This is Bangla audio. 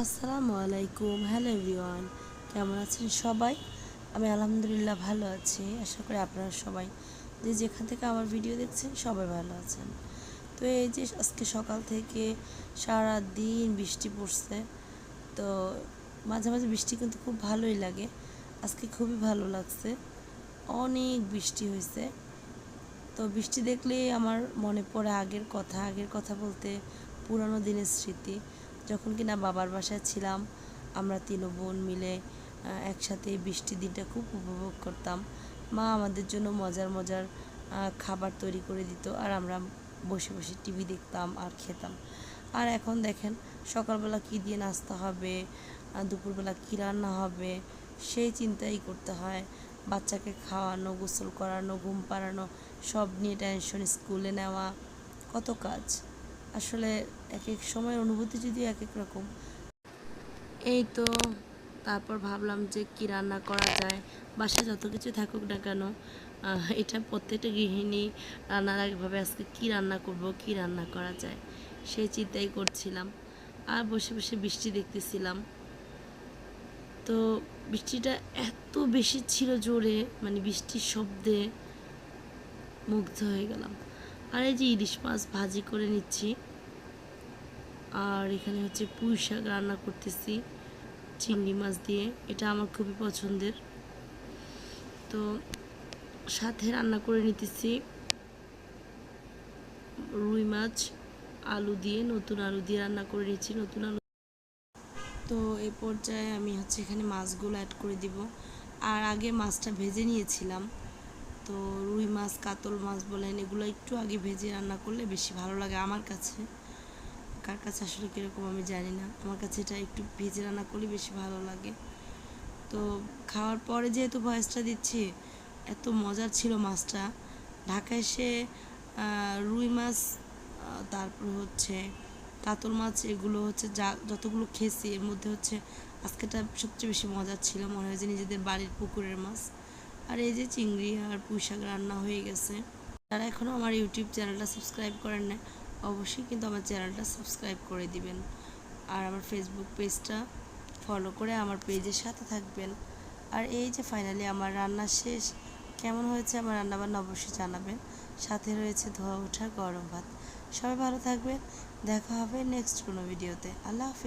আসসালামু আলাইকুম। হ্যালো এভরিওয়ান কেমন আছেন সবাই? আমি আলহামদুলিল্লাহ ভালো আছি। আশা করি আপনারা সবাই যে যেখান থেকে আমার ভিডিও দেখছেন, সবাই ভালো আছেন। তো এই যে আজকে সকাল থেকে সারা দিন বৃষ্টি পড়ছে, তো মাঝে মাঝে বৃষ্টি কিন্তু খুব ভালোই লাগে। আজকে খুবই ভালো লাগছে। অনেক বৃষ্টি হয়েছে। তো বৃষ্টি দেখলেই আমার মনে পড়ে আগের কথা আগের কথা বলতে পুরানো দিনের স্মৃতি। যখন কিনা বাবার বাসায় ছিলাম, আমরা তিন বোন মিলে একসাথে বৃষ্টির দিনটা খুব উপভোগ করতাম। মা আমাদের জন্য মজার মজার খাবার তৈরি করে দিত আর আমরা বসে বসে টিভি দেখতাম আর খেতাম। আর এখন দেখেন সকালবেলা কী দিয়ে নাস্তা হবে দুপুরবেলা কী রান্না হবে, সেই চিন্তাই করতে হয়। বাচ্চাকে খাওয়ানো, গোসল করানো, ঘুম পাড়ানো, সব নিয়ে টেনশন স্কুলে নেওয়া, কত কাজ। আসলে এক এক সময়ের অনুভূতি যদি এক এক রকম। এই তো তারপর ভাবলাম যে কি রান্না করা যায়, বাসায় যত কিছু থাকুক না কেন এটা প্রত্যেকটা গৃহিণী রান্নার আগে ভাবে আজকে কি রান্না করব, কি রান্না করা যায়, সেই চিন্তাই করছিলাম। আর বসে বসে বৃষ্টি দেখতেছিলাম। তো বৃষ্টিটা এত বেশি ছিল জোরে মানে বৃষ্টির শব্দে মুগ্ধ হয়ে গেলাম। আর এই যে ইলিশ মাছ ভাজি করে নিচ্ছি। আর এখানে হচ্ছে পুঁই শাক রান্না করতেছি, চিংড়ি মাছ দিয়ে। এটা আমার খুবই পছন্দের। তো সাথে রান্না করে নিতেছি রুই মাছ, আলু দিয়ে, নতুন আলু দিয়ে রান্না করে নিচ্ছি, নতুন আলু। তো এ পর্যায়ে আমি হচ্ছে এখানে মাছগুলো অ্যাড করে দিব। আর আগে মাছটা ভেজে নিয়েছিলাম। তো রুই মাছ, কাতল মাছ বলেন, এগুলো একটু আগে ভেজে রান্না করলে বেশি ভালো লাগে আমার কাছে। কার কাছে আসলে কীরকম আমি জানি না। আমার কাছে এটা একটু ভেজে রান্না করলে বেশি ভালো লাগে। তো খাওয়ার পরে যেহেতু ভয়েসটা দিচ্ছি, এত মজার ছিল মাছটা। ঢাকায় এসে রুই মাছ তারপর হচ্ছে কাতল মাছ, এগুলো হচ্ছে যা, যতগুলো খেয়েছি, এর মধ্যে হচ্ছে আজকেটা সবচেয়ে বেশি মজার ছিল। মনে হয় যে নিজেদের বাড়ির পুকুরের মাছ। আর এই যে চিংড়ি আর পুঁই শাক রান্না হয়ে গেছে। যারা এখনও আমার ইউটিউব চ্যানেলটা সাবস্ক্রাইব করেন না অবশ্যই কিন্তু আমার চ্যানেলটা সাবস্ক্রাইব করে দিবেন। আর আমার ফেসবুক পেজটা ফলো করে আমার পেজের সাথে থাকবেন। আর এই যে ফাইনালি আমার রান্না শেষ, কেমন হয়েছে আমার রান্নাবান্না অবশ্যই জানাবেন। সাথে রয়েছে ধোয়া ওঠা গরম ভাত। সবাই ভালো থাকবেন। দেখা হবে নেক্সট কোনো ভিডিওতে আল্লাহ হাফেজ।